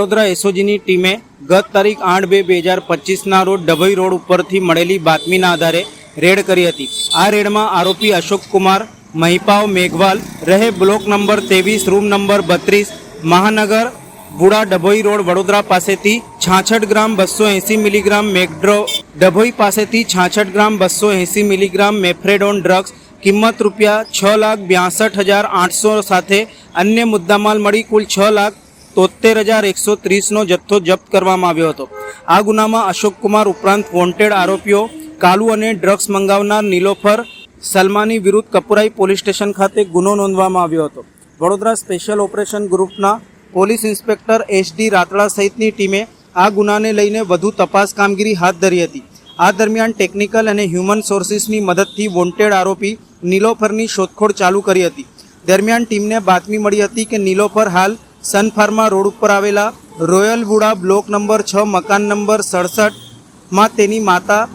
વડોદરા એસઓજીની ટીમે ગત તારીખ આઠ બે બે હજાર પચીસના રોજ ડભોઈ રોડ ઉપરથી મળેલી બાતમીના આધારે રેડ કરી હતી. આ રેડમાં આરોપી અશોક કુમાર, મહિપાવ મેઘવાલ, રહે બ્લોક નંબર ત્રેવીસ, રૂમ નંબર બત્રીસ, મહાનગર, બુડા ડભોઈ રોડ, વડોદરા પાસેથી છાછઠ ગ્રામ બસો એંસી મિલીગ્રામ મેકડ્રો ડભોઈ પાસેથી છાછઠ ગ્રામ બસો એંસી મિલીગ્રામ મેફ્રેડોન ડ્રગ્સ, કિંમત રૂપિયા છ લાખ બ્યાસઠ હજાર આઠસો સાથે અન્ય મુદ્દામાલ મળી કુલ છ લાખ તોતેર હજાર એકસો ત્રીસનો જથ્થો જપ્ત કરવામાં આવ્યો હતો. આ ગુનામાં અશોક કુમાર ઉપરાંત વોન્ટેડ આરોપીઓ કાલુ અને ડ્રગ્સ મંગાવનાર નીલોફર સલમાની વિરુદ્ધ કપુરાઈ પોલીસ સ્ટેશન ખાતે ગુનો નોંધવામાં આવ્યો હતો. વડોદરા સ્પેશિયલ ઓપરેશન ગ્રુપના police inspector H D Ratada સહિતની ટીમે આ ગુનાને લઈને વધુ તપાસ કામગીરી હાથ ધરી હતી. આ દરમિયાન ટેકનિકલ અને હ્યુમન સોર્સિસની મદદથી વોન્ટેડ આરોપી નીલોફરની શોધખોળ ચાલુ કરી હતી. દરમિયાન ટીમને બાતમી મળી હતી કે નીલોફર હાલ સન ફાર્મા રોડ ઉપર આવેલા રોયલ વુડા બ્લોક નંબર છ, મકાન નંબર સડસઠમાં તેની માતા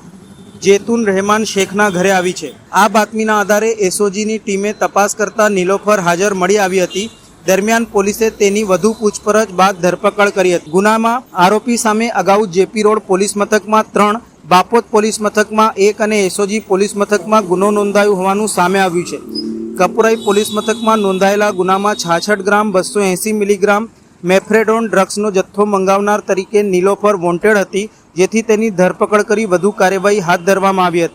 જેતુન રહેમાન શેખના ઘરે આવી છે. આ બાતમીના આધારે એસઓજીની ટીમે તપાસ કરતા નીલોફર હાજર મળી આવી હતી. દરમિયાન પોલીસે તેની વધુ પૂછપરછ બાદ ધરપકડ કરી હતી. ગુનામાં આરોપી સામે અગાઉ જેપી રોડ પોલીસ મથકમાં ત્રણ, બાપોદ પોલીસ મથકમાં એક અને એસઓજી પોલીસ મથકમાં ગુનો નોંધાયો હોવાનું સામે આવ્યું છે. કપુરાઈ પોલીસ મથકમાં નોંધાયેલા ગુનામાં છાછઠ ગ્રામ બસો એંસી મિલીગ્રામ મેફ્રેડોન ડ્રગ્સનો જથ્થો મંગાવનાર તરીકે નીલોફર વોન્ટેડ હતી, જેથી તેની ધરપકડ કરી વધુ કાર્યવાહી હાથ ધરવામાં આવી હતી.